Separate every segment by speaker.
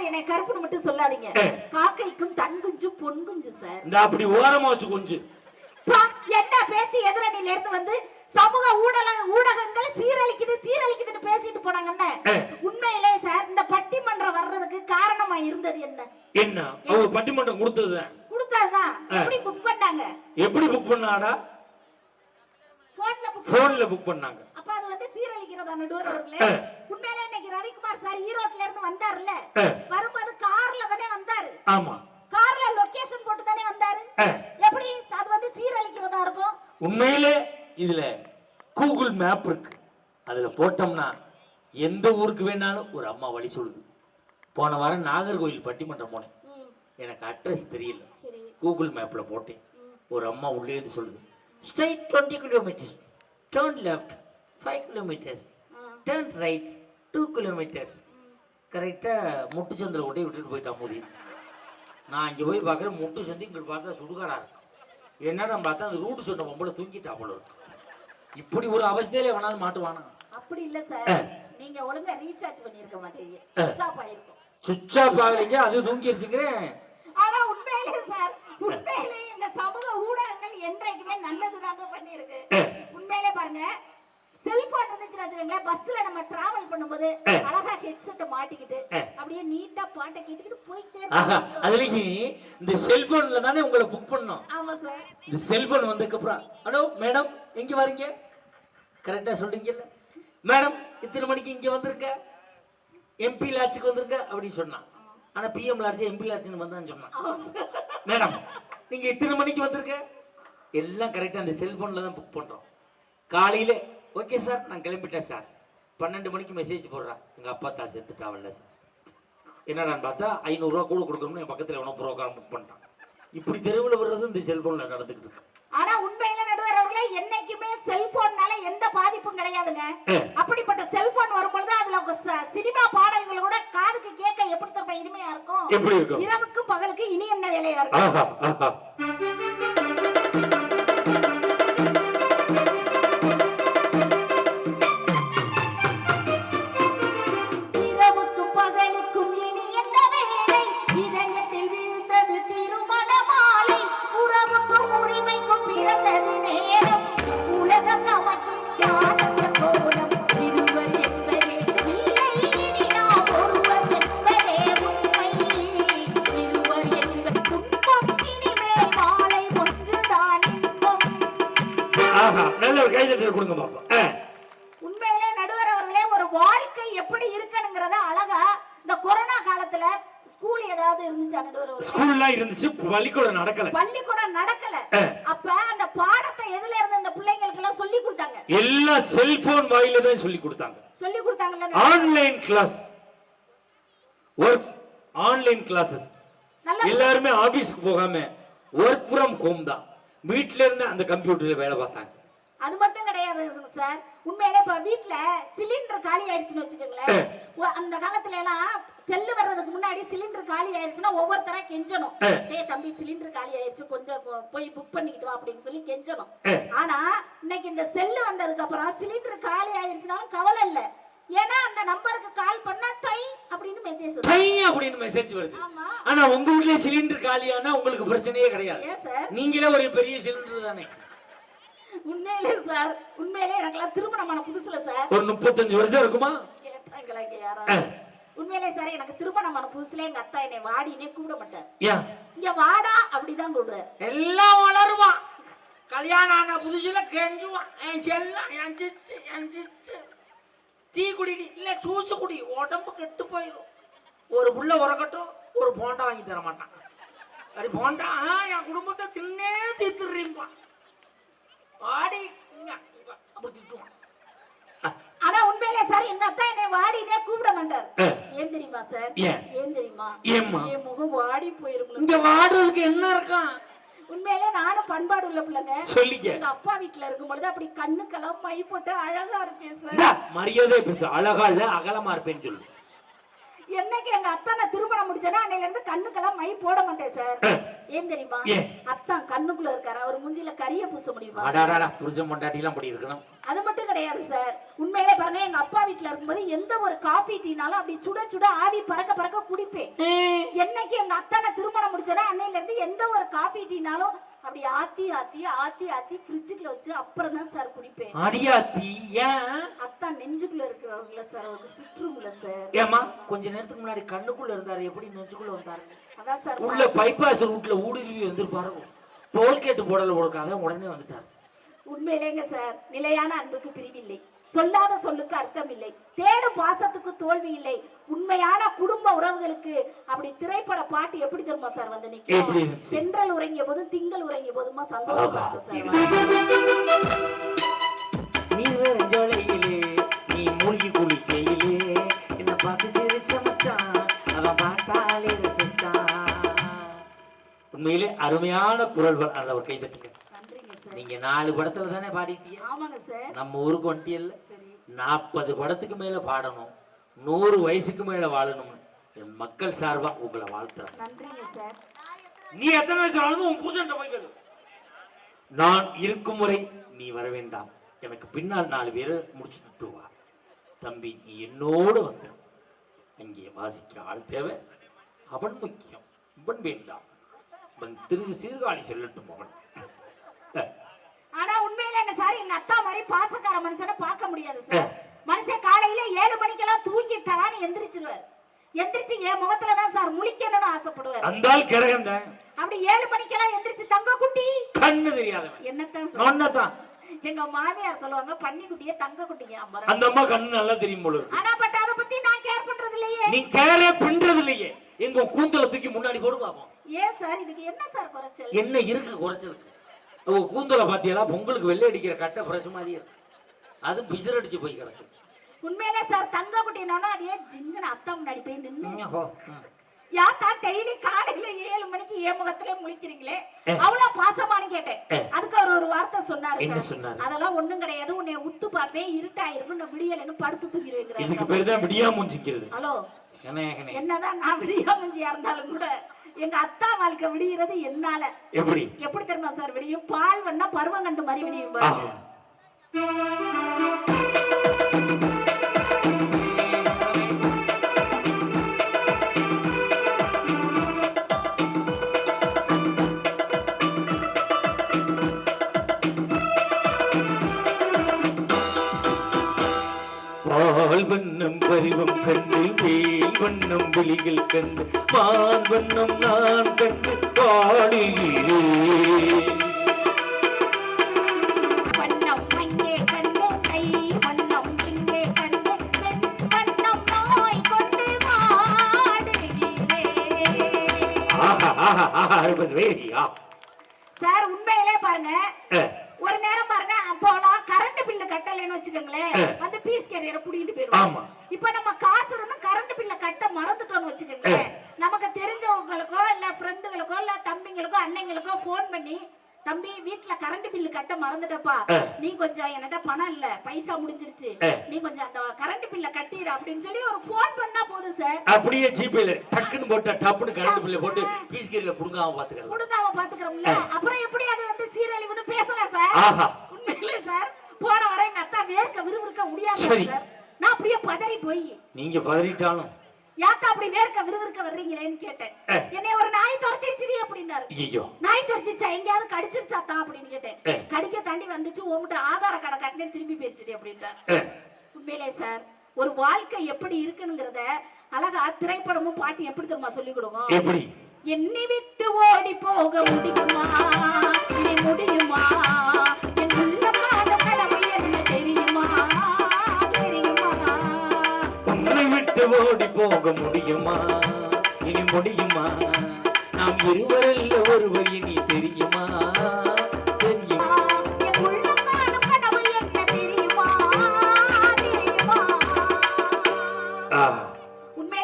Speaker 1: Sir என்னை கருப்புன்னு மட்டும் சொல்லாதீங்க. காக்கைக்கும் தன் குஞ்சு பொன் குஞ்சு சார்.
Speaker 2: இந்த அப்படி ஓரமா வச்சு கொஞ்சம்
Speaker 1: பா, என்ன பேச்சு எதிரணியில இருந்து வந்து சமூக ஊடக ஊடகங்கள் சீரழிக்குது சீரழிக்குதுன்னு பேசிட்டு போனாங்கன்னு. உண்மையிலே சார் இந்த பட்டிமன்றம் வர்றதுக்கு காரணமா இருந்தது என்ன?
Speaker 2: என்ன? அவர் பட்டிமன்றம் கொடுத்ததுதான்.
Speaker 1: கொடுத்தாதான்
Speaker 2: ஏ.
Speaker 1: எப்படி புக் பண்ணாங்க?
Speaker 2: எப்படி புக் பண்ணாடா?
Speaker 1: போன்ல புக்
Speaker 2: போன்ல புக் பண்ணாங்க.
Speaker 1: வந்து சீரழிக்கிறதா நடுவர் அவர்களே. உண்மையிலே இன்னைக்கு ரவிக்குமார் சார் ஈரோட்ல இருந்து வந்தாருல்ல. வரும்போது கார்ல தானே வந்தாரு?
Speaker 2: ஆமா.
Speaker 1: கார்ல லொகேஷன் போட்டு தானே வந்தாரு. எப்படி அது வந்து சீரழிக்கிறதா இருக்கும்?
Speaker 2: உண்மையிலே இதுல கூகுள் மேப் இருக்கு. அதுல போட்டோம்னா எந்த ஊருக்கு வேணாலும் ஒரு அம்மா வழி சொல்லுது. போன வாரம் நாகர்கோயில் பட்டிமன்றம் போனேன். எனக்கு அட்ரஸ் தெரியல. கூகுள் மேப்ல போட்டேன். ஒரு அம்மா உள்ளே இருந்து சொல்லுது. Straight twenty kilometres turn left five kilometres. Turn right two kilometres கரெக்டாக முட்டு சந்தில் கொண்டே விட்டுட்டு போயிட்டான் மூதி நான் இங்கே போய் பார்க்குறேன் முட்டு சந்தி இங்கிட்டு பார்த்தா சுடுகாடா இருக்கு. என்னடா பார்த்தா அந்த ரூட்டு சொன்ன பொம்பளை தூங்கிட்டா போல இருக்கு. இப்படி ஒரு அவஸ்தையில வேணாலும் மாட்டுவானா?
Speaker 1: அப்படி இல்ல. சார் நீங்க ஒழுங்கா ரீசார்ஜ் பண்ணிருக்க மாட்டீங்க. சுவிட்ச் ஆஃப் ஆயிருக்கும்
Speaker 2: சுவிட்ச் ஆஃப் ஆகலைங்க அது தூங்கிடுச்சுங்கிறேன்
Speaker 1: ஆனா உண்மையிலே சார் உண்மையிலே எங்க சமூக ஊடகங்கள் என்றைக்குமே நல்லது தாங்க பண்ணிருக்கு. உண்மையிலே பாருங்க செல்போன் இருந்துச்சுன்னு வச்சுக்கோங்களேன் பஸ்ல நம்ம டிராவல் பண்ணும்போது. அழகா ஹெட்செட்டை மாட்டிக்கிட்டு. அப்படியே நீட்டா பாட்டை கேட்டுக்கிட்டு போயிட்டே.
Speaker 2: அதுலயும் இந்த செல்போன்ல தானே உங்களை புக் பண்ணோம்.
Speaker 1: ஆமா சார்
Speaker 2: இந்த செல்போன் வந்ததுக்கப்புறம் ஹலோ மேடம் எங்க வரீங்க? கரெக்டா சொல்றீங்கல்ல. மேடம் இத்தனை மணிக்கு இங்க வந்திருக்க? எம்பி லாட்சுக்கு வந்திருக்க? அப்படின்னு சொன்னான். ஆனா பிஎம் லாட்சி எம்பி லாட்சின்னு வந்தான்னு சொன்னான். மேடம் நீங்க இத்தனை மணிக்கு வந்திருக்க? எல்லாம் கரெக்டா அந்த செல்போன்ல தான் புக் பண்றோம். காலையில ஓகே சார் நான் கிளம்பிட்டேன் சார். பன்னெண்டு மணிக்கு மெசேஜ் போடுறான் எங்க அப்பா தான் செத்துட்டாவல்ல சார். என்னடான்னு பார்த்தா ஐநூறுரூவா கூட கொடுக்கணும்னு என் பக்கத்தில் எவனோ ப்ரோக்ராம் புக் பண்ணிட்டான். இப்படி தெருவில் வர்றது இந்த செல்போனில் நடந்துக்கிட்டு இருக்கு.
Speaker 1: ஆனா உண்மையில நடுவர் அவர்களே என்னைக்குமே செல்போன்னால எந்த பாதிப்பும் கிடையாதுங்க. அப்படிப்பட்ட செல்போன் வரும்பொழுது அதுல சினிமா பாடல்கள் கூட காதுக்கு கேட்க எப்படி தப்ப இனிமையா இருக்கும்? இரவுக்கும் பகலுக்கு இனி என்ன வேலையா இருக்கும்? சொல்லி கொடுத்தாங்க.
Speaker 2: சொல்லி
Speaker 1: கொடுத்தாங்கல்ல நடுவர்?
Speaker 2: Online class work online classes எல்லாருமே ஆபீஸ்க்கு போகாம ஒர்க் ஃப்ரம் ஹோம் தான். வீட்ல இருந்து அந்த கம்ப்யூட்டர்ல வேலை பார்த்தாங்க.
Speaker 1: அது மட்டும் கிடையாது சார் உண்மையிலே இப்ப வீட்ல சிலிண்டர் காலி ஆயிடுச்சுன்னு வச்சுக்கோங்களேன். அந்த காலத்துல எல்லாம் செல்லு வர்றதுக்கு முன்னாடி சிலிண்டர் காலி ஆயிடுச்சுன்னா ஒவ்வொருத்தரா கெஞ்சணும். டேய் தம்பி சிலிண்டர் காலி ஆயிடுச்சு கொஞ்சம் போய் புக் பண்ணிக்கிட்டு வா அப்படின்னு சொல்லி கெஞ்சணும். ஆனா இன்னைக்கு இந்த செல்லு வந்ததுக்கு அப்புறம் சிலிண்டர் காலி ஆயிடுச்சுனாலும் கவலை இல்ல. ஏன்னா அந்த நம்பருக்கு கால் பண்ணா டை அப்படின்னு மெசேஜ்
Speaker 2: டை அப்படின்னு மெசேஜ் வருது.
Speaker 1: ஆமா.
Speaker 2: ஆனா உங்க வீட்லயே சிலிண்டர் காலியானா உங்களுக்கு பிரச்சனையே கிடையாது. நீங்களே ஒரு பெரிய சிலிண்டர் தானே.
Speaker 1: உண்மையிலே சார் உண்மையிலே எனக்கெல்லாம் திருமணமான புதுசுல சார்.
Speaker 2: ஒரு முப்பத்தஞ்சு வருஷம் இருக்குமா?
Speaker 1: கேட்டாங்களா யாராவது? உண்மையிலே சார் எனக்கு திருமணமான புதுசுல எங்க அத்தா என்னை வாடினே கூப்பிட மாட்டார்.
Speaker 2: ஏன்
Speaker 1: இங்க வாடா அப்படிதான் கூப்பிடுவார்.
Speaker 2: எல்லாம் வளருவான் கல்யாணம் ஆன புதுசுல கெஞ்சுவான். என் செல்லம் என் சிச்சு என் சிச்சு. டீ குடிடி இல்ல சூச்சு குடி உடம்பு கெட்டு போயிடும் ஒரு புள்ள உறக்கட்டும் ஒரு போண்டா வாங்கி தர மாட்டான். சரி போண்டா என் குடும்பத்தை தின்னே தீத்துறீம்பான் இங்க, அப்படி திட்டுவான்.
Speaker 1: ஆனா உண்மையிலே சார் எங்க அத்தா என்னை வாடினே கூப்பிட மாட்டார். ஏன் தெரியுமா சார்?
Speaker 2: ஏன்?
Speaker 1: தெரியுமா?
Speaker 2: ஏம்மா?
Speaker 1: என் முகம் வாடி போயிருக்கும்
Speaker 2: இங்க வாடுறதுக்கு என்ன இருக்கான்
Speaker 1: உண்மையிலே நானும் பண்பாடு உள்ள பிள்ளைங்க.
Speaker 2: சொல்லிக்க.
Speaker 1: எங்க அப்பா வீட்டுல இருக்கும் பொழுது அப்படி கண்ணுக்கெல்லாம் மை போட்டு அழகா இருப்பேன் சார்.
Speaker 2: மரியாதை பேசு. அழகா இல்ல அகலமா இருப்பேன்னு சொல்லு.
Speaker 1: என்னைக்கு எங்க அத்தா நான் திருமணம் முடிச்சேன்னா அன்னையில இருந்து கண்ணுக்கெல்லாம் மை போட மாட்டேன் சார். ஏன் தெரியுமா? அத்தான் கண்ணுக்குள்ள இருக்காரு. அவர் மூஞ்சில கரிய பூச முடியுமா?
Speaker 2: புருஷன் பொண்டாட்டிலாம் அப்படி இருக்கணும்.
Speaker 1: அது மட்டும் கிடையாது சார். உண்மையிலே பாருங்க எங்க அப்பா வீட்ல இருக்கும்போது எந்த ஒரு காஃபி டீனாலும் அப்படி சுட சுட ஆவி பறக்க பறக்க குடிப்பேன். என்னைக்கு எங்க அத்தானை திருமணம் முடிச்சதோ அன்னையில இருந்து எந்த ஒரு காஃபி டீனாலும் அப்படி ஆத்தி ஆத்தி ஆத்தி ஆத்தி ஃப்ரிட்ஜுக்குள்ள வச்சு அப்புறம் தான் சார் குடிப்பேன்.
Speaker 2: அடியாத்தி ஏன்?
Speaker 1: அத்தான் நெஞ்சுக்குள்ள இருக்கிறவங்கள சார் அவருக்கு சுற்றுங்கள சார்
Speaker 2: ஏமா கொஞ்ச நேரத்துக்கு முன்னாடி கண்ணுக்குள்ள இருந்தாரு எப்படி நெஞ்சுக்குள்ள வந்தாரு?
Speaker 1: அதான் சார்
Speaker 2: உள்ள பைபாஸ் ரூட்ல ஊடுருவி வந்திருப்பாரு. டோல்கேட் போடல கொடுக்காத உடனே வந்துட்டாரு.
Speaker 1: உண்மையிலேங்க சார் நிலையான அன்புக்கு பிரிவில்லை. சொல்லாத சொல்லுக்கு அர்த்தம் இல்லை தேடும் பாசத்துக்கு தோல்வி இல்லை. உண்மையான குடும்ப உறவுகளுக்கு அப்படி திரைப்பட பாட்டு எப்படி தெரியுமா சார் வந்து
Speaker 2: இருந்துச்சு?
Speaker 1: தென்றல் உறங்கிய போது திங்கள் உறங்கிய போதுமா சந்தோஷமா
Speaker 2: நீ மூழ்கி குளிக்கையிலே என்ன பார்த்து சிரிச்ச மச்சான் அவன் பார்த்தாலே ரசித்தான். உண்மையிலே அருமையான குரல்கள் அதில் ஒரு கை தட்டுங்க
Speaker 1: நன்றிங்க சார்
Speaker 2: நீங்க நாலு படத்துல தானே பாடிட்டீங்க
Speaker 1: ஆமாங்க சார்.
Speaker 2: நம்ம ஊருக்கு வந்துட்டியல்ல? நாற்பது படத்துக்கு மேல பாடணும். நூறு வயசுக்கு மேல வாழணும் என் மக்கள் சார்பா உங்களை வாழ்த்துறேன்.
Speaker 1: நன்றிங்க சார்.
Speaker 2: நீ எத்தனை வயசு வாழணும் உன் பூசன்ட்ட போய் கேளு. நான் இருக்கும் முறை நீ வர வேண்டாம். எனக்கு பின்னால் நாலு பேரை முடிச்சுட்டு வா. தம்பி நீ என்னோடு வந்து இங்கே வாசிக்க ஆள் தேவை. அவன் முக்கியம். இவன் வேண்டாம். அவன் திரு சீர்காழி செல்லட்டும் அவன்
Speaker 1: ஆனா உண்மையிலேங்க சார் எங்க அத்தா மாதிரி பாசக்கார மனுஷனை பார்க்க முடியாது சார் மனுஷன் காலையில ஏழு மணிக்கெல்லாம் தூங்கிட்டான்னு எந்திரிச்சிருவார் எந்திரிச்சு என் முகத்துல தான் சார் முழிக்கணும்னு ஆசைப்படுவார்.
Speaker 2: அந்த ஆள் கிரகம் தான்.
Speaker 1: அப்படி ஏழு மணிக்கெல்லாம் எந்திரிச்சு தங்க குட்டி.
Speaker 2: கண்ணு தெரியாதவன்.
Speaker 1: என்னத்தான் சார்?
Speaker 2: நொன்னதான்
Speaker 1: எங்க மாமியார் சொல்லுவாங்க பன்னி குட்டியே தங்க குட்டிங்க
Speaker 2: அந்த அம்மா கண்ணு நல்லா தெரியும் போல
Speaker 1: ஆனா பட் அதை பத்தி நான் கேர் பண்றது இல்லையே
Speaker 2: நீ கேரே பின்றது இல்லையே எங்க கூந்தல தூக்கி முன்னாடி போடு பாப்போம்.
Speaker 1: ஏன் சார் இதுக்கு என்ன சார் குறைச்சல்?
Speaker 2: என்ன இருக்கு குறைச்சலுக்கு உங்க கூந்தல பாத்தியலா பொங்கலுக்கு வெள்ளை அடிக்கிற கட்டை பிரசு மாதிரி அது பிசிறு அடிச்சு போய் கிடக்கு.
Speaker 1: உண்மையிலே சார் தங்க குட்டினோன்னா அப்படியே ஜிங்குன்னு அத்தா முன்னாடி போய் நின்னு. யாத்தா டெய்லி காலையில ஏழு மணிக்கு என் முகத்திலே முழிக்கிறீங்களே அவ்வளவு பாசமானு கேட்டேன். அதுக்கு அவர் ஒரு வார்த்தை சொன்னாரு? அதெல்லாம் ஒண்ணும் கிடையாது. உன்னை உத்து பாப்பேன் இருட்டாயிருக்கும் நான் விடியலன்னு படுத்து தூக்கி
Speaker 2: இதுக்கு
Speaker 1: வைக்கிறேன்
Speaker 2: பேர் தான் விடியா மூஞ்சிக்கிறது.
Speaker 1: ஹலோ. என்னதான் நான் விடியாமஞ்சியா இருந்தாலும் கூட எங்க அத்தா வாழ்க்கை விடியறது என்னால.
Speaker 2: எப்படி?
Speaker 1: எப்படி தெரியுமா சார் விடியும். பால் வண்ணா பருவம் கண்டு மாதிரி விடியும்
Speaker 2: வண்ணம் விழிகள் கண்டு மான் வண்ணம் நான் கண்டு பாடுகிறேன்.
Speaker 1: சார் உண்மையிலே பாருங்க. ஒரு நேரம் பாருங்க அப்போலாம் கரண்ட் பில்லு கட்டலைன்னு வச்சுக்கோங்களேன். வந்து பீஸ் கேரியரை புடிங்கிட்டு
Speaker 2: ஆமா.
Speaker 1: போயிருவாங்க இப்ப நம்ம காசு இருந்தா பில்ல கட்ட மறந்துட்டோம்னு வச்சுக்கோங்களேன். நமக்கு தெரிஞ்சவங்களுக்கோ இல்ல ஃப்ரெண்டுகளுக்கோ இல்ல தம்பிங்களுக்கோ அண்ணங்களுக்கோ ஃபோன் பண்ணி தம்பி வீட்ல கரண்ட் பில்லு கட்ட மறந்துட்டப்பா. நீ கொஞ்சம் என்கிட்ட பணம் இல்ல பைசா முடிஞ்சிருச்சு. நீ கொஞ்சம் அந்த கரண்ட் பில்ல கட்டிடு அப்படின்னு சொல்லி ஒரு ஃபோன் பண்ணா போதும் சார்
Speaker 2: அப்படியே ஜிபேல டக்குன்னு போட்டா டப்புன்னு கரண்ட் பில்ல போட்டு பீஸ் கேரியில புடுங்காம பாத்துக்கலாம்
Speaker 1: கொடுக்காம பாத்துக்கிறோம்ல. அப்புறம் எப்படி அது வந்து சீரழிவுன்னு பேசலாம் சார் உண்மையிலே சார் போன வர எங்க அத்தா வேர்க்க விறுவிறுக்க முடியாது
Speaker 2: சரி.
Speaker 1: நான் அப்படியே பதறி போய்.
Speaker 2: நீங்க பதறிட்டாலும்.
Speaker 1: யாத்தா அப்படி வேர்க்க விறுவிறுக்க வர்றீங்களேன்னு கேட்டேன். என்னை ஒரு நாய் துரத்திருச்சுடி அப்படின்னாரு.
Speaker 2: ஐயோ
Speaker 1: நாய் துரத்திருச்சா? எங்கேயாவது கடிச்சிருச்சாத்தா அப்படின்னு கேட்டேன். கடிக்க தாண்டி வந்துச்சு உங்ககிட்ட ஆதார கடை காட்டினே திரும்பி போயிருச்சுடி அப்படின்ட்டார் உண்மையிலே சார் ஒரு வாழ்க்கை எப்படி இருக்குங்கிறத அழகா திரைப்படமும் பாட்டு எப்படி தெரியுமா சொல்லி கொடுக்கும்?
Speaker 2: எப்படி?
Speaker 1: என்னை விட்டு ஓடி போக முடியுமா? முடியுமா?
Speaker 2: விட்டு ஓடி போக முடியுமா? இனி முடியுமா? நாம் இருவரல்ல ஒருவர் இனி தெரியுமா?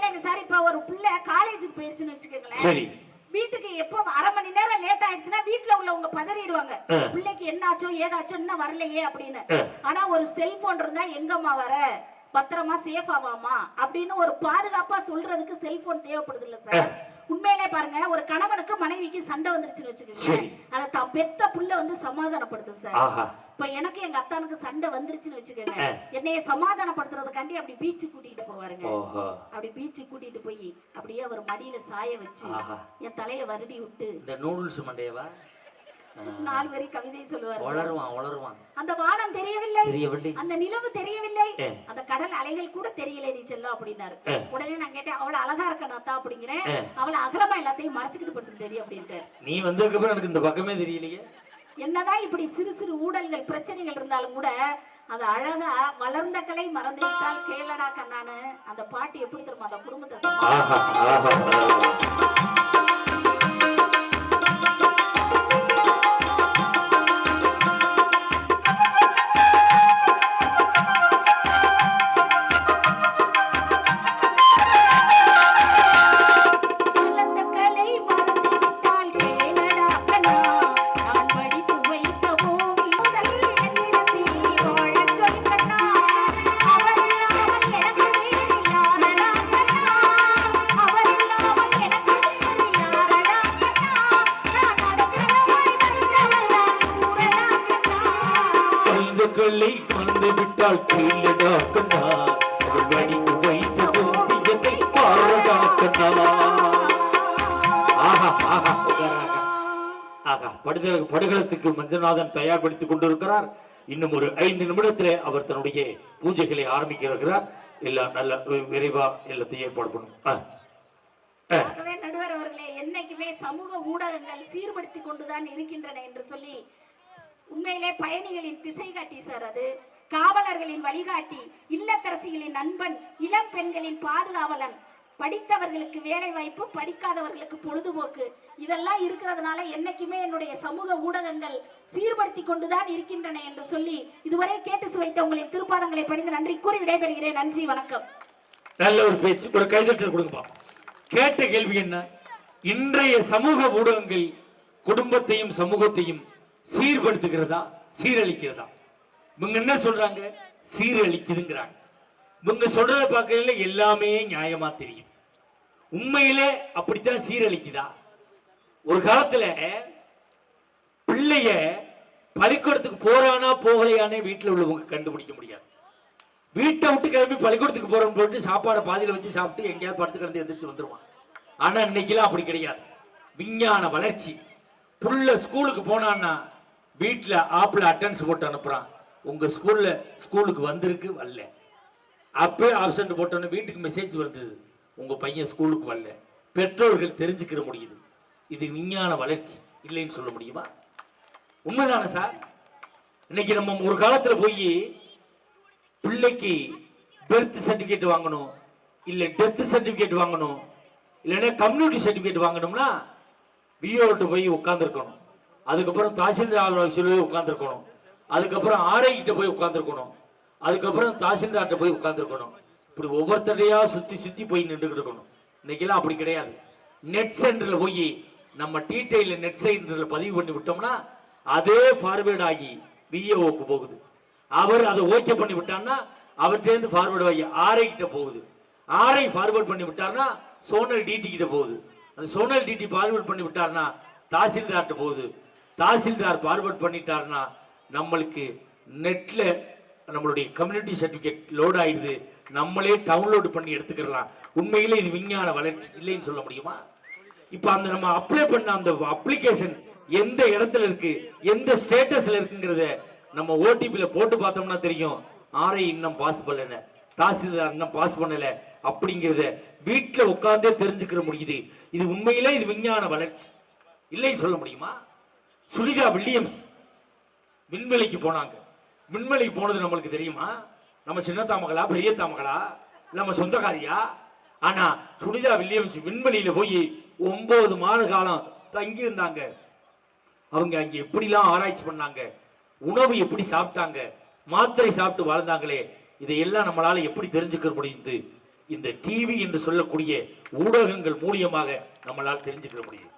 Speaker 1: என்ன சார் இப்ப ஒரு பிள்ளை காலேஜுக்கு போயிருச்சுன்னு வச்சுக்கோங்களேன்.
Speaker 2: சரி.
Speaker 1: வீட்டுக்கு எப்போ அரை மணி நேரம் லேட் ஆயிடுச்சுன்னா வீட்ல உள்ளவங்க பதறிடுவாங்க. பிள்ளைக்கு என்னாச்சோ ஏதாச்சோ இன்னும் வரலையே அப்படின்னு. ஆனா ஒரு செல்போன் இருந்தா எங்கம்மா வர? பத்திரமா சேஃப் ஆவாமா? அப்படின்னு ஒரு பாதுகாப்பா சொல்றதுக்கு செல்போன் தேவைப்படுது இல்ல சார் உண்மையிலே பாருங்க ஒரு கணவனுக்கு மனைவிக்கு சண்டை வந்துருச்சுன்னு வச்சுக்கோங்க. அதை தான் பெத்த புள்ள வந்து சமாதானப்படுத்தும் சார் இப்ப எனக்கு எங்க அத்தானுக்கு சண்டை வந்துருச்சுன்னு வச்சுக்கோங்க. என்னைய சமாதானப்படுத்துறதுக்காண்டி அப்படி பீச்சு கூட்டிட்டு போவாருங்க.
Speaker 2: ஓஹோ.
Speaker 1: அப்படி பீச்சு கூட்டிட்டு போய் அப்படியே அவர் மடியில சாய வச்சு. என் தலைய வருடி விட்டு
Speaker 2: இந்த நூடுல்ஸ் மண்டையவா?
Speaker 1: நாலு வரி கவிதை சொல்லுவார்.
Speaker 2: வளருவான் வளருவான்.
Speaker 1: அந்த வானம் தெரியவில்லை.
Speaker 2: தெரியவில்லை.
Speaker 1: அந்த நிலவு தெரியவில்லை. அந்த கடல் அலைகள் கூட தெரியல நீ செல்லம் அப்படின்னாரு. உடனே நான் கேட்டேன் அவளை அழகா இருக்க நாத்தா அப்படிங்கிறேன். அவளை அகலமா எல்லாத்தையும் மறைச்சுக்கிட்டு படுத்துட்டேடி அப்படின்ட்டு
Speaker 2: நீ வந்ததுக்கப்புறம் எனக்கு இந்த பக்கமே தெரியலையே.
Speaker 1: என்னதான் இப்படி சிறு சிறு ஊழல்கள் பிரச்சனைகள் இருந்தாலும் கூட அது அழகா வளர்ந்த கலை மறந்து விட்டால் கேளடா கண்ணான்னு அந்த பாட்டு எப்படி தெரியுமா? அந்த குடும்பத்தை
Speaker 2: குழந்தை கொள்ளை விட்டால் கீழடா அவள் வடிவு வைத்த ஓவியத்தை பாரடா கண்ணா ஆஹா ஆஹா. ஆகா படுதல படுகளத்துக்கு மஞ்சநாதன் தயார்படுத்திக் கொண்டிருக்கிறார். இன்னும் ஒரு ஐந்து நிமிடத்திலே அவர் தன்னுடைய பூஜைகளை ஆரம்பிக்கிறார் எல்லாம் நல்ல விரைவா எல்லாத்தையும் ஏற்பாடு பண்ணும்.
Speaker 1: நடுவர் அவர்களே என்னைக்குமே சமூக ஊடகங்கள் சீர்படுத்தி கொண்டுதான் இருக்கின்றன என்று சொல்லி உண்மையிலே பயணிகளின் திசை காட்டி சார் அது. காவலர்களின் வழிகாட்டி இல்லத்தரசிகளின் நண்பன் இளம் பெண்களின் பாதுகாவலன். படித்தவர்களுக்கு வேலை வாய்ப்பு படிக்காதவர்களுக்கு பொழுதுபோக்கு. இதெல்லாம் இருக்கிறதுனால என்னைக்குமே என்னுடைய சமூக ஊடகங்கள் சீர்படுத்தி கொண்டுதான் இருக்கின்றன என்று சொல்லி இதுவரை கேட்டு சுவைத்த உங்களின் திருப்பாதங்களை படிந்து நன்றி கூறி விடைபெறுகிறேன். நன்றி வணக்கம்.
Speaker 2: நல்ல ஒரு பேச்சு. ஒரு கைதட்டல் கொடுங்கப்பா கேட்ட கேள்வி என்ன? இன்றைய சமூக ஊடகங்கள் குடும்பத்தையும் சமூகத்தையும் சீர்படுத்துகிறதா? சீரழிக்கிறதா? இவங்க என்ன சொல்றாங்க? சீரழிக்குதுங்கிறாங்க. இவங்க சொல்றத பார்க்கல எல்லாமே நியாயமா தெரியுது. உண்மையிலே அப்படித்தான் சீரழிக்குதா? ஒரு காலத்துல பிள்ளைய பள்ளிக்கூடத்துக்கு போறானா போகலையானே வீட்டுல உள்ளவங்க கண்டுபிடிக்க முடியாது. வீட்டை விட்டு கிளம்பி பள்ளிக்கூடத்துக்கு போறோம்னு போட்டு சாப்பாடை பாதியில வச்சு சாப்பிட்டு எங்கேயாவது படுத்து கிடந்து எந்திரிச்சு வந்துருவான். ஆனா இன்னைக்கெல்லாம் அப்படி கிடையாது. விஞ்ஞான வளர்ச்சி. புள்ள ஸ்கூலுக்கு போனான்னா வீட்டில் ஆப்பிள் அட்டன்ஸ் போட்டு அனுப்புகிறான் உங்கள் ஸ்கூலில் ஸ்கூலுக்கு வந்திருக்கு வரல. அப்பவே ஆப்சண்ட் போட்டோன்னு வீட்டுக்கு மெசேஜ் வந்தது உங்கள் பையன் ஸ்கூலுக்கு வரல. பெற்றோர்கள் தெரிஞ்சுக்கிற முடியுது. இது விஞ்ஞான வளர்ச்சி. இல்லைன்னு சொல்ல முடியுமா? உண்மைதானே சார்? இன்னைக்கு நம்ம ஒரு காலத்தில் போய் பிள்ளைக்கு பெர்த் சர்டிஃபிகேட் வாங்கணும் இல்லை டெத் சர்டிஃபிகேட் வாங்கணும் இல்லைன்னா கம்யூனிட்டி சர்டிஃபிகேட் வாங்கணும்னா விஓட்டு போய் உட்காந்துருக்கணும் அதுக்கப்புறம் தாசில்தார் சொல்லி உட்காந்துருக்கணும் அதுக்கப்புறம் ஆர்ஐ போய் உட்காந்துருக்கணும் அதுக்கப்புறம் தாசில்தார்கிட்ட போய் உட்காந்துருக்கணும் இப்படி ஒவ்வொருத்தரையா சுற்றி சுற்றி போய் நின்றுக்கிட்டு இருக்கணும். இன்னைக்கெல்லாம் அப்படி கிடையாது. நெட் சென்டரில் போய் நம்ம டீடைல நெட் சென்டரில் பதிவு பண்ணி விட்டோம்னா அதே ஃபார்வேர்ட் ஆகி விஏஓக்கு போகுது. அவர் அதை ஓகே பண்ணி விட்டார்னா அவர்கிட்டேருந்து ஃபார்வேர்டு ஆகி ஆர்ஐ போகுது. ஆர்ஐ ஃபார்வேர்ட் பண்ணி விட்டார்னா சோனல் டிடி கிட்ட போகுது. அந்த சோனல் டிடி ஃபார்வேர்ட் பண்ணி விட்டார்னா தாசில்தார்கிட்ட போகுது. தாசில்தார் ஃபார்வேர்ட் பண்ணிட்டார்னா நம்மளுக்கு நெட்டில் நம்மளுடைய கம்யூனிட்டி சர்டிஃபிகேட் லோட் ஆயிடுது. நம்மளே டவுன்லோடு பண்ணி எடுத்துக்கலாம் உண்மையிலே இது விஞ்ஞான வளர்ச்சி இல்லைன்னு சொல்ல முடியுமா? இப்போ அந்த நம்ம அப்ளை பண்ண அந்த அப்ளிகேஷன் எந்த இடத்துல இருக்கு எந்த ஸ்டேட்டஸ்ல இருக்குங்கிறத நம்ம ஓடிபியில் போட்டு பார்த்தோம்னா தெரியும். ஆரை இன்னும் பாஸ் பண்ணல. தாசில்தார் இன்னும் பாஸ் பண்ணல. அப்படிங்கிறத வீட்டில் உட்காந்தே தெரிஞ்சுக்கிற முடியுது. இது உண்மையிலே இது விஞ்ஞான வளர்ச்சி. இல்லைன்னு சொல்ல முடியுமா? சுனிதா வில்லியம்ஸ் விண்வெளிக்கு போனாங்க. விண்வெளிக்கு போனது நம்மளுக்கு தெரியுமா? நம்ம சின்ன தாமகளா பெரிய தாமகளா நம்ம சொந்தக்காரியா? ஆனா சுனிதா வில்லியம்ஸ் விண்வெளியில போய் ஒன்பது மாத காலம் தங்கி இருந்தாங்க அவங்க அங்க எப்படிலாம் ஆராய்ச்சி பண்ணாங்க? உணவு எப்படி சாப்பிட்டாங்க? மாத்திரை சாப்பிட்டு வாழ்ந்தாங்களே. இதையெல்லாம் நம்மளால எப்படி தெரிஞ்சுக்க முடியுது? இந்த டிவி என்று சொல்லக்கூடிய ஊடகங்கள் மூலியமாக நம்மளால் தெரிஞ்சுக்க முடியும்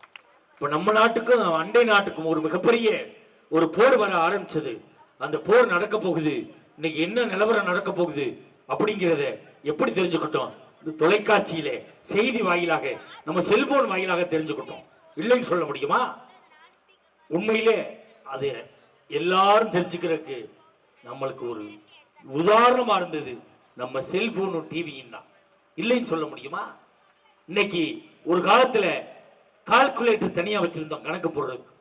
Speaker 2: இப்ப நம்ம நாட்டுக்கும் அண்டை நாட்டுக்கும் ஒரு மிகப்பெரிய ஒரு போர் வர ஆரம்பிச்சது. அந்த போர் நடக்க போகுது. இன்னைக்கு என்ன நிலவரம் நடக்க போகுது அப்படிங்கிறத எப்படி தெரிஞ்சுக்கிட்டோம்? இந்த தொலைக்காட்சியிலே செய்தி வாயிலாக நம்ம செல்போன் வாயிலாக தெரிஞ்சுக்கிட்டோம். இல்லைன்னு சொல்ல முடியுமா? உண்மையிலே அது எல்லாரும் தெரிஞ்சுக்கிறதுக்கு நம்மளுக்கு ஒரு உதாரணமா இருந்தது. நம்ம செல்போனும் டிவியும் தான். இல்லைன்னு சொல்ல முடியுமா? இன்னைக்கு ஒரு காலத்துல கால்குலேட்டர் தனியாக வச்சுருந்தோம் கணக்கு போடுறதுக்கு.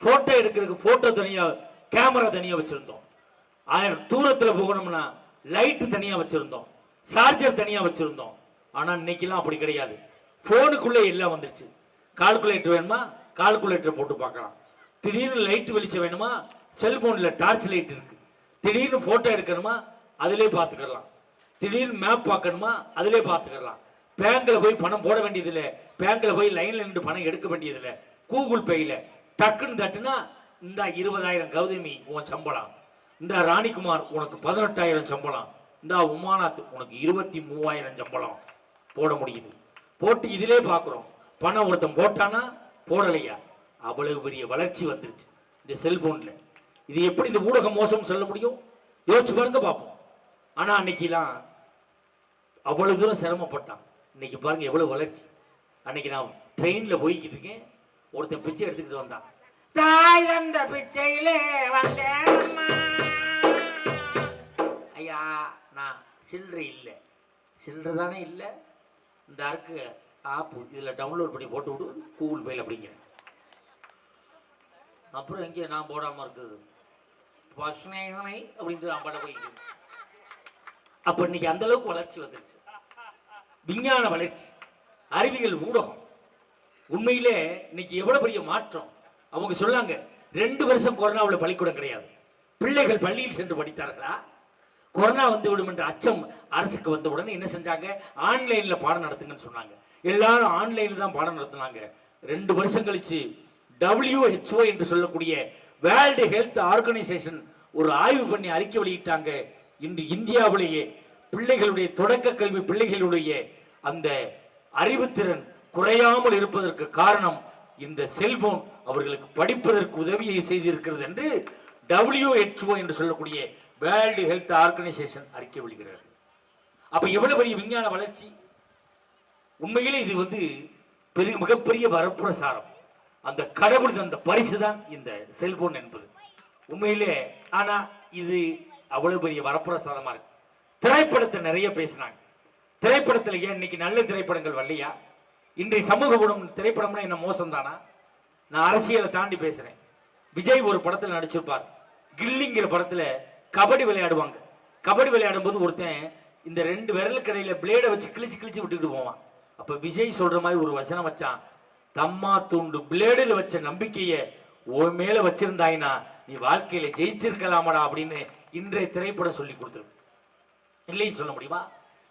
Speaker 2: ஃபோட்டோ எடுக்கிறதுக்கு ஃபோட்டோ தனியாக கேமரா தனியாக வச்சுருந்தோம். ஆயிரம் தூரத்தில் போகணும்னா லைட்டு தனியாக வச்சுருந்தோம். சார்ஜர் தனியாக வச்சுருந்தோம். ஆனால் இன்னைக்கெல்லாம் அப்படி கிடையாது. ஃபோனுக்குள்ளே எல்லாம் வந்துருச்சு. கால்குலேட்டர் வேணுமா? கால்குலேட்டர் போட்டு பார்க்கலாம். திடீர்னு லைட்டு வெளிச்சம் வேணுமா? செல்ஃபோனில் டார்ச் லைட் இருக்குது திடீர்னு ஃபோட்டோ எடுக்கணுமா? அதிலே பார்த்துக்கலாம். திடீர்னு மேப் பார்க்கணுமா? அதிலே பார்த்துக்கலாம். பேங்க்ல போய் பணம் போட வேண்டியதில்லை. பேங்க்ல போய் லைன்ல நின்று பணம் எடுக்க வேண்டியதில்லை. கூகுள் பேயில டக்குன்னு தட்டுனா இந்த இருபதாயிரம் கௌதமி உன் சம்பளம். இந்த ராணிகுமார் உனக்கு பதினெட்டாயிரம் சம்பளம். இந்த உமாநாத் உனக்கு இருபத்தி மூவாயிரம் சம்பளம். போட முடியுது. போட்டு இதிலே பார்க்குறோம் பணம் ஒருத்தன் போட்டானா போடலையா? அவ்வளவு பெரிய வளர்ச்சி வந்துருச்சு. இந்த செல்போன்ல. இது எப்படி இந்த ஊடகம் மோசம் சொல்ல முடியும்? யோசிச்சு பாருங்க பார்ப்போம் ஆனால் அன்னைக்கெல்லாம் அவ்வளவு தூரம் சிரமப்பட்டான். இன்னைக்கு பாருங்க எவ்வளவு வளர்ச்சி. அன்னைக்கு நான் ட்ரெயின்ல போய்கிட்டு இருக்கேன். ஒருத்தன் பிச்சை எடுத்துக்கிட்டு வந்தான். தாய் தந்த பிச்சையிலே வந்தேன் ஐயா நான் சில்லறை இல்லை. சில்லறை தானே இல்லை. இந்த அருக்கு ஆப்பு இதில் டவுன்லோட் பண்ணி போட்டு விடு. கூகுள் பேல அப்படிங்கிறேன் அப்புறம் எங்கே நான் போடாமல் இருக்குது? பஸ்னேகனை அப்படின்ட்டு நான் பட போய்க்கிறேன் அப்போ இன்னைக்கு அந்த அளவுக்கு வளர்ச்சி வந்துருச்சு. விஞ்ஞான வளர்ச்சி அறிவியல் ஊடகம். உண்மையிலே இன்னைக்கு எவ்வளவு பெரிய மாற்றம். அவங்க சொல்லாங்க ரெண்டு வருஷம் கொரோனாவில் பள்ளிக்கூடம் கிடையாது. பிள்ளைகள் பள்ளியில் சென்று படித்தார்களா? கொரோனா வந்து விடும் என்ற அச்சம் அரசுக்கு வந்த உடனே என்ன செஞ்சாங்க? ஆன்லைனில் பாடம் நடத்துங்கன்னு சொன்னாங்க. எல்லாரும் ஆன்லைனில் தான் பாடம் நடத்தினாங்க. ரெண்டு வருஷம் கழிச்சு டபிள்யூஹெச்ஓ என்று சொல்லக்கூடிய வேர்ல்டு ஹெல்த் ஆர்கனைசேஷன் ஒரு ஆய்வு பண்ணி அறிக்கை வெளியிட்டாங்க. இன்று இந்தியாவிலேயே பிள்ளைகளுடைய தொடக்க கல்வி பிள்ளைகளுடைய அந்த அறிவுத்திறன் குறையாமல் இருப்பதற்கு காரணம் இந்த செல்போன் அவர்களுக்கு படிப்பதற்கு உதவியை செய்திருக்கிறது என்று டபிள்யூஹெச்ஓ என்று சொல்லக்கூடிய வேர்ல்டு ஹெல்த் ஆர்கனைசேஷன் அறிக்கை வெளியிடுகிறது. அப்ப எவ்வளவு பெரிய விஞ்ஞான வளர்ச்சி? உண்மையிலே இது வந்து பெரிய மிகப்பெரிய வரப்பிரசாரம் அந்த கடவுள் தந்த பரிசு தான் இந்த செல்போன் என்பது. உண்மையிலே ஆனா இது அவ்வளவு பெரிய வரப்பிரசாதமா இருக்கு. திரைப்படத்தை நிறைய பேசினாங்க. திரைப்படத்தில் ஏன் இன்னைக்கு நல்ல திரைப்படங்கள் வரலையா? இன்றைய சமூக குணம் திரைப்படம்னா என்ன மோசம் தானா நான் அரசியலை தாண்டி பேசுறேன். விஜய் ஒரு படத்தில் நடிச்சிருப்பார். கில்லிங்கிற படத்தில் கபடி விளையாடுவாங்க. கபடி விளையாடும் போது ஒருத்தன் இந்த ரெண்டு விரலுக்கு இடையில பிளேடை வச்சு கிழிச்சு கிழிச்சு விட்டுக்கிட்டு போவான். அப்ப விஜய் சொல்ற மாதிரி ஒரு வசனம் வச்சான். தம்மா தூண்டு பிளேடில் வச்ச நம்பிக்கையை உன் மேல வச்சிருந்தாயினா நீ வாழ்க்கையில ஜெயிச்சிருக்கலாமடா அப்படின்னு இன்றைய திரைப்படம் சொல்லி கொடுத்துருக்கு. இல்லைன்னு சொல்ல முடியுமா?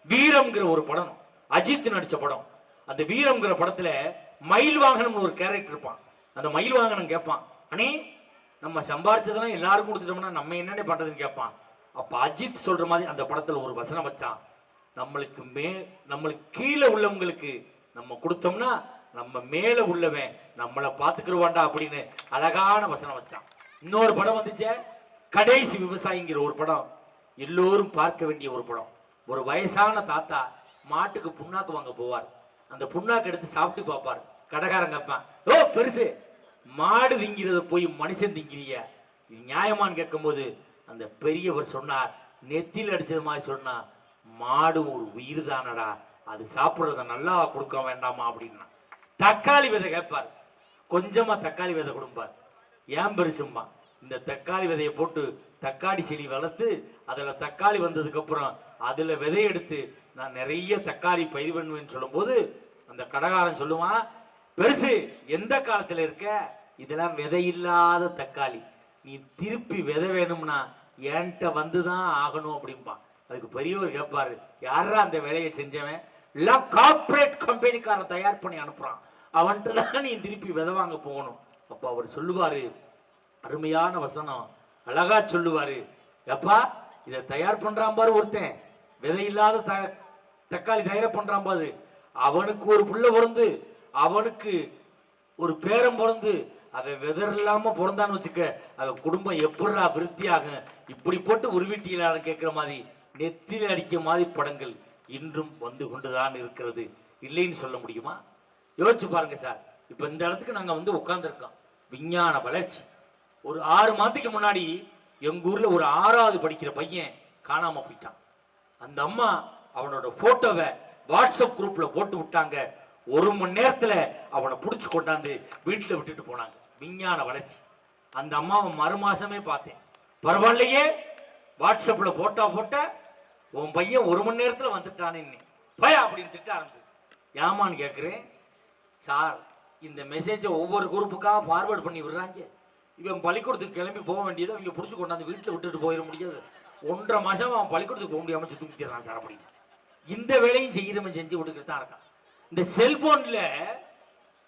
Speaker 2: வீரம்ங்கிற ஒரு படம். அஜித் நடிச்ச படம். அந்த வீரம்ங்கிற படத்துல மயில் வாகனம்னு ஒரு கேரக்டர் இருப்பான். அந்த மயில் வாகனம் கேட்பான் அனே நம்ம சம்பாரிச்சதெல்லாம் எல்லாருக்கும் கொடுத்துட்டோம்னா நம்ம என்னென்ன பண்றதுன்னு கேட்பான் அப்ப அஜித் சொல்ற மாதிரி அந்த படத்துல ஒரு வசனம் வச்சான். நம்மளுக்கு மே நம்மளுக்கு கீழே உள்ளவங்களுக்கு நம்ம கொடுத்தோம்னா நம்ம மேல உள்ளவன் நம்மளை பாத்துக்கிறவாண்டா அப்படின்னு அழகான வசனம் வச்சான். இன்னொரு படம் வந்துச்சே கடைசி விவசாயிங்கிற ஒரு படம். எல்லோரும் பார்க்க வேண்டிய ஒரு படம். ஒரு வயசான தாத்தா மாட்டுக்கு புண்ணாக்கு வாங்க போவார். அந்த புண்ணாக்கு எடுத்து சாப்பிட்டு பார்ப்பார். கடைக்காரன் கேட்பான் ஓ பெருசு மாடு திங்கிறத போய் மனுஷன் திங்கிறிய இது நியாயமான்னு கேட்கும்போது அந்த பெரியவர் சொன்னார் நெத்தியில் அடிச்சது மாதிரி சொன்னா மாடு ஒரு உயிர் தானடா அது சாப்பிட்றத நல்லா கொடுக்க வேண்டாமா? அப்படின்னா. தக்காளி விதை கேட்பார். கொஞ்சமா தக்காளி விதை கொடுப்பார். ஏன் பெருசும்மா? இந்த தக்காளி விதையை போட்டு தக்காளி செடி வளர்த்து அதில் தக்காளி வந்ததுக்கப்புறம் அதில் விதை எடுத்து நான் நிறைய தக்காளி பயிர் பண்ணுவேன்னு சொல்லும்போது அந்த கடைக்காரன் சொல்லுவான் பெருசு எந்த காலத்தில் இருக்க? இதெல்லாம் விதை இல்லாத தக்காளி. நீ திருப்பி விதை வேணும்னா என்கிட்ட வந்து தான் ஆகணும் அப்படிம்பான். அதுக்கு பெரியவர் கேட்பாரு யாரா அந்த வேலையை செஞ்சவன்? எல்லாம் கார்ப்பரேட் கம்பெனிக்காரன் தயார் பண்ணி அனுப்புறான். அவன்கிட்ட தான் நீ திருப்பி விதை வாங்க போகணும். அப்போ அவர் சொல்லுவாரு அருமையான வசனம் அழகா சொல்லுவாரு எப்பா இதை தயார் பண்றான் பாரு ஒருத்தன். விதையில்லாத த தக்காளி தயார் பண்ணுறான் பாரு. அவனுக்கு ஒரு புள்ள பிறந்து அவனுக்கு ஒரு பேரம் பிறந்து அவன் வெதர் இல்லாமல் பிறந்தான்னு வச்சுக்க அவன் குடும்பம் எப்படிடா விருத்தியாகும் இப்படி போட்டு உருவிட்டீங்களான்னு கேட்குற மாதிரி நெத்தியில் அடிக்க மாதிரி படங்கள் இன்றும் வந்து கொண்டுதான் இருக்கிறது. இல்லைன்னு சொல்ல முடியுமா? யோசிச்சு பாருங்க சார். இப்போ இந்த இடத்துக்கு நாங்கள் வந்து உட்காந்துருக்கோம் விஞ்ஞான வளர்ச்சி. ஒரு ஆறு மாதத்துக்கு முன்னாடி எங்கள் ஊரில் ஒரு ஆறாவது படிக்கிற பையன் காணாமல் போயிட்டான். அந்த அம்மா அவனோட போட்டோவை வாட்ஸ்அப் குரூப்ல போட்டு விட்டாங்க. ஒரு மணி நேரத்துல அவனை புடிச்சு கொண்டாந்து வீட்டுல விட்டுட்டு போனாங்க. விஞ்ஞான வளர்ச்சி. அந்த அம்மாவை மறு மாசமே பார்த்தேன். பரவாயில்லையே வாட்ஸ்அப்ல போட்டா போட்ட உன் பையன் ஒரு மணி நேரத்துல வந்துட்டானே பய அப்படின்னு திட்ட ஆரம்பிச்சிச்சு. ஏமான்னு கேட்குறேன் சார் இந்த மெசேஜை ஒவ்வொரு குரூப்புக்காக ஃபார்வேர்ட் பண்ணி விடுறாங்க. இவன் பள்ளிக்கூடத்துக்கு கிளம்பி போக வேண்டியது அவங்க பிடிச்சி கொண்டாந்து வீட்டில் விட்டுட்டு போயிட முடியாது. ஒன்றரை மாசம் அவன் பள்ளிக்கூடத்துக்கு போக முடியாம சுத்தி தூக்கிடுறான் சார் அப்படின்னு இந்த வேலையும் செய்கிறவன் செஞ்சு கொடுத்துட்டு தான் இருக்கான். இந்த செல்போன்ல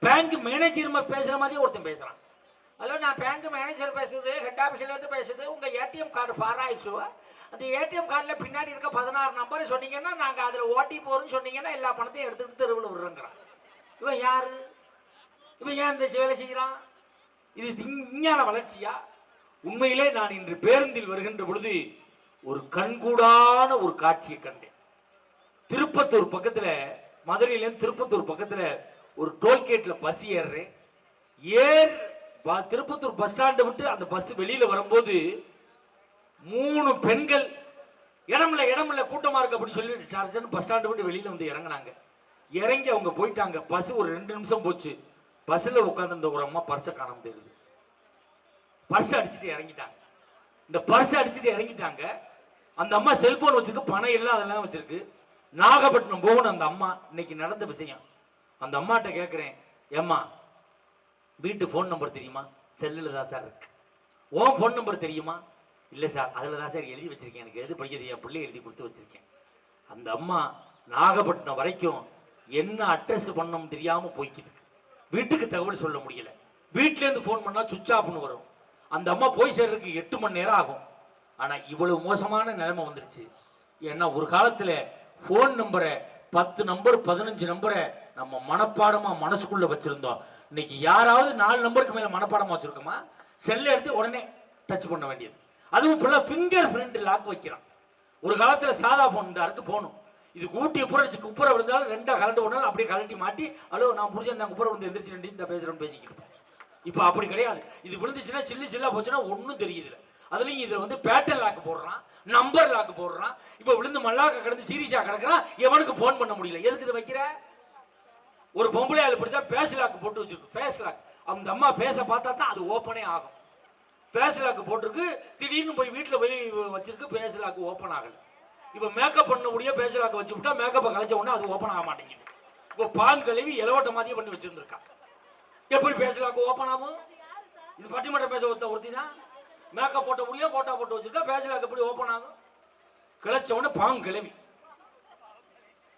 Speaker 2: பேங்க் மேனேஜர் பேசுற மாதிரி ஒருத்தன் பேசுறான். ஹலோ நான் பேங்க் மேனேஜர் பேசுறது ஹெட் ஆஃபீஸ்ல இருந்து பேசுது உங்க ஏடிஎம் கார்டு ஃபார் ஆயிடுச்சுவா அந்த ஏடிஎம் கார்டில் பின்னாடி இருக்க பதினாறு நம்பர் சொன்னீங்கன்னா நாங்கள் அதில் ஓட்டி போகிறோம்னு சொன்னீங்கன்னா எல்லா பணத்தையும் எடுத்துக்கிட்டு தெருவில் விடுறோங்கிறான். இவன் யார்? இவன் ஏன் இந்த வேலை செய்கிறான் இது விஞ்ஞான வளர்ச்சியா? உண்மையிலே நான் இன்று பேருந்தில் வருகின்ற பொழுது ஒரு கண்கூடான ஒரு காட்சியை கண்டேன். திருப்பத்தூர் பக்கத்துல மதுரையிலேருந்து திருப்பத்தூர் பக்கத்துல ஒரு டோல்கேட்ல பஸ் ஏறுறேன். ஏர் ப- திருப்பத்தூர் பஸ் ஸ்டாண்டை விட்டு அந்த பஸ் வெளியில வரும்போது மூணு பெண்கள் இடமில்ல இடமில்ல கூட்டமா இருக்கு அப்படின்னு சொல்லி சார்ஜன் பஸ் ஸ்டாண்டு விட்டு வெளியில வந்து இறங்குனாங்க. இறங்கி அவங்க போயிட்டாங்க. பஸ் ஒரு ரெண்டு நிமிஷம் போச்சு. பஸ்ஸில் உட்காந்துருந்த ஒரு அம்மா பர்ஸை காணாம தெரியுது பர்ஸ் அடிச்சுட்டு இறங்கிட்டாங்க. இந்த பர்ஸ் அடிச்சுட்டு இறங்கிட்டாங்க. அந்த அம்மா செல்போன் வச்சிருக்கு பணம் எல்லாம் அதெல்லாம் வச்சிருக்கு. நாகப்பட்டினம் போகணும் அந்த அம்மா. இன்னைக்கு நடந்த விஷயம். அந்த அம்மாட்ட கேட்குறேன் ஏம்மா வீட்டு ஃபோன் நம்பர் தெரியுமா? செல்லில் தான் சார் இருக்கு. ஓன் ஃபோன் நம்பர் தெரியுமா? இல்லை சார் அதில் தான் சார் எழுதி வச்சிருக்கேன். எனக்கு எழுதி படிக்கிறது? என் பிள்ளை எழுதி கொடுத்து வச்சிருக்கேன். அந்த அம்மா நாகப்பட்டினம் வரைக்கும் என்ன அட்ரஸ் பண்ணணும் தெரியாமல் போய்கிட்டு இருக்கு. வீட்டுக்கு தகவல் சொல்ல முடியல. வீட்டிலேருந்து ஃபோன் பண்ணால் சுவிச் ஆஃப்னு வரும். அந்த அம்மா போய் சேர்றதுக்கு எட்டு மணி நேரம் ஆகும். ஆனால் இவ்வளவு மோசமான நிலைமை வந்துருச்சு. ஏன்னா ஒரு காலத்தில் ஃபோன் நம்பரை பத்து நம்பர் பதினஞ்சு நம்பரை நம்ம மனப்பாடமாக மனசுக்குள்ளே வச்சுருந்தோம். இன்னைக்கு யாராவது நாலு நம்பருக்கு மேலே மனப்பாடமாக வச்சுருக்கோமா? செல்லை எடுத்து உடனே டச் பண்ண வேண்டியது. அதுவும் இப்போல்லாம் ஃபிங்கர் பிரிண்ட் லாக் வைக்கிறான். ஒரு காலத்தில் சாதா ஃபோன் இந்த அடுத்து போகணும் இது ஊட்டி புரட்சி குப்புற விழுந்தாலும் ரெண்டாக கலண்டு விடணும் அப்படியே கழட்டி மாட்டி ஹலோ நான் புரிஞ்சு நான் குப்புற விழுந்து எந்திரிச்சு ரெண்டு இந்த பேசுகிறேன் பேசிக்கிட்டு இப்போ அப்படி கிடையாது. இது விழுந்துச்சுன்னா சில்லு சில்லா போச்சுன்னா ஒன்றும் தெரியுதுல அதுலயும் இதுல வந்து பேட்டர் லாக் போடுறான் நம்பர் லாக் போடுறான். இப்போ விழுந்து மல்லாக்க கிடந்து சீரியஸா கிடக்குறான் எவனுக்கு ஃபோன் பண்ண முடியல. எதுக்கு இது வைக்கிற? ஒரு பொம்பளை ஆள் இப்படி பேஸ் லாக் போட்டு வச்சிருக்கு. ஃபேஸ் லாக் அந்த அம்மா ஃபேஸை பார்த்தா தான் அது ஓப்பனே ஆகும். ஃபேஸ் லாக் போட்டிருக்கு. திடீர்னு போய் வீட்டில் போய் வச்சிருக்கு ஃபேஸ் லாக் ஓப்பன் ஆகல. இப்போ மேக்கப் பண்ணக்கூடிய ஃபேஸ் லாக் வச்சு விட்டா மேக்கப்பை கலைச்ச உடனே அது ஓப்பன் ஆக மாட்டேங்குது. இப்போ பான் கழுவி இலவட்ட மாதிரியே பண்ணி வச்சிருந்திருக்கா. எப்படி ஃபேஸ் லாக் ஓப்பன் ஆகும்? இது பட்டிமன்ற பேச ஒருத்த ஒருத்தி தான் மேக்கப் போட்ட முடியா போட்டா போட்டு வச்சிருக்கா ஃபேஸ் எப்படி ஓப்பன் ஆகும் கிளச்ச உடனே பாங் கிளவி.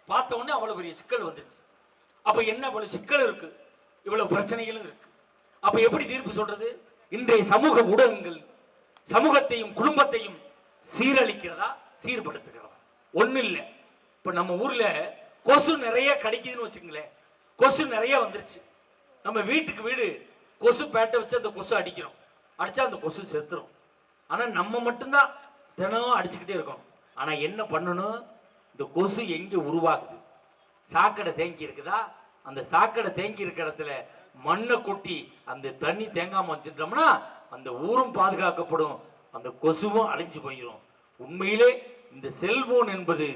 Speaker 2: பார்த்த உடனே அவ்வளவு பெரிய சிக்கல் வந்துருச்சு. அப்ப என்ன இவ்வளவு சிக்கல் இருக்கு? இவ்வளவு பிரச்சனைகளும் இருக்கு. அப்ப எப்படி தீர்ப்பு சொல்றது? இன்றைய சமூக ஊடகங்கள் சமூகத்தையும் குடும்பத்தையும் சீரழிக்கிறதா? சீர்படுத்துகிறதா? ஒண்ணு இல்லை. இப்ப நம்ம ஊர்ல கொசு நிறைய கிடைக்குதுன்னு வச்சுங்களேன் கொசு நிறைய வந்துருச்சு. நம்ம வீட்டுக்கு வீடு கொசு பேட்டை வச்சு அந்த கொசு அடிக்கிறோம். அடித்தா அந்த கொசு செத்துரும். ஆனால் நம்ம மட்டும்தான் தினம் அடிச்சுக்கிட்டே இருக்கோம். ஆனால் என்ன பண்ணணும்? இந்த கொசு எங்கே உருவாகுது? சாக்கடை தேங்கி இருக்குதா? அந்த சாக்கடை தேங்கி இருக்கிற இடத்துல மண்ணை கொட்டி அந்த தண்ணி தேங்காமல் வச்சுட்டோம்னா அந்த ஊரும் பாதுகாக்கப்படும். அந்த கொசுவும் அழிஞ்சு போயிடும் உண்மையிலே இந்த செல்போன் என்பது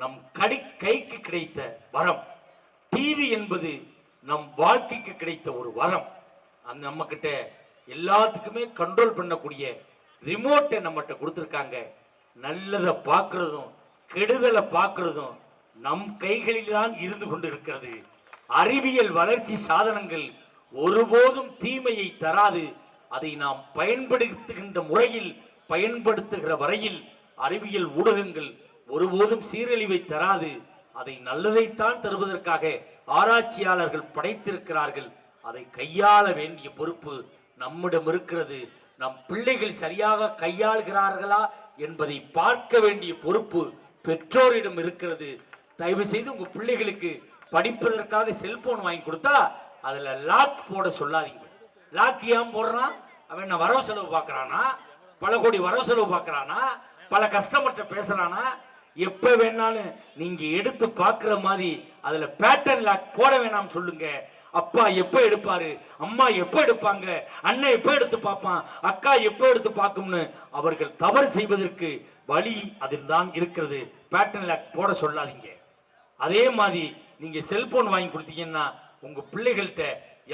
Speaker 2: நம் கடி கைக்கு கிடைத்த வரம். டிவி என்பது நம் வாழ்க்கைக்கு கிடைத்த ஒரு வரம். அந்த நம்மக்கிட்ட எல்லாத்துக்குமே கண்ட்ரோல் பண்ணக்கூடிய ரிமோட்டை நம்மகிட்ட கொடுத்துருக்காங்க. நல்லதை பார்க்கறதும் கெடுதலை பார்க்கறதும் நம் கைகளில் தான் இருந்து கொண்டு இருக்கிறது அறிவியல் வளர்ச்சி சாதனங்கள் ஒருபோதும் தீமையை தராது. அதை நாம் பயன்படுத்துகின்ற முறையில் பயன்படுத்துகிற வரையில் அறிவியல் ஊடகங்கள் ஒருபோதும் சீரழிவை தராது. அதை நல்லதைத்தான் தருவதற்காக ஆராய்ச்சியாளர்கள் படைத்திருக்கிறார்கள். அதை கையாள வேண்டிய பொறுப்பு நம்மிடம் இருக்கிறது. நம் பிள்ளைகள் சரியாக கையாளுகிறார்களா என்பதை பார்க்க வேண்டிய பொறுப்பு பெற்றோரிடம் இருக்கிறது. தயவு செய்து உங்க பிள்ளைகளுக்கு படிப்பதற்காக செல்போன் வாங்கி கொடுத்தா அதுல லாக் போட சொல்லாதீங்க. லாக் ஏன் போடுறான்? அவன் என்ன வரவு செலவு பார்க்கறானா? பல கோடி வரவு செலவு பார்க்கறானா? பல கஸ்டமர்கிட்ட பேசுறானா? எப்ப வேணாலும் நீங்க எடுத்து பார்க்குற மாதிரி அதுல பேட்டர்ன் லாக் போட வேணாம்னு சொல்லுங்க. அப்பா எப்ப எடுப்பாரு? அம்மா எப்ப எடுப்பாங்க? அண்ணன் எப்ப எடுத்து பார்ப்பான்? அக்கா எப்ப எடுத்து பார்க்கும்னு அவர்கள் தவறு செய்வதற்கு வழி அதில் தான் இருக்கிறது. பேட்டர்ன் லாக் போட சொல்லாதீங்க. அதே மாதிரி நீங்க செல்போன் வாங்கி கொடுத்தீங்கன்னா உங்க பிள்ளைகள்கிட்ட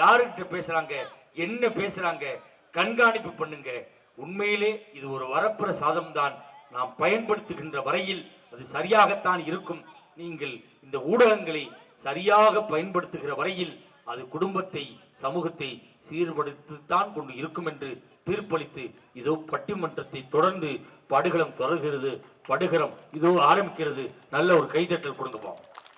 Speaker 2: யாருக்கிட்ட பேசுறாங்க? என்ன பேசுறாங்க? கண்காணிப்பு பண்ணுங்க. உண்மையிலே இது ஒரு வரப்பிரசாதம் தான் நாம் பயன்படுத்துகின்ற வரையில் அது சரியாகத்தான் இருக்கும். நீங்கள் இந்த ஊடகங்களை சரியாக பயன்படுத்துகிற வரையில் அது குடும்பத்தை சமூகத்தை சீர்படுத்தித்தான் கொண்டு இருக்கும் என்று தீர்ப்பளித்து இதோ பட்டிமன்றத்தை தொடர்ந்து படுகளம் தொடர்கிறது. படுகரம் இதோ ஆரம்பிக்கிறது. நல்ல ஒரு கைதட்டல் கொடுங்க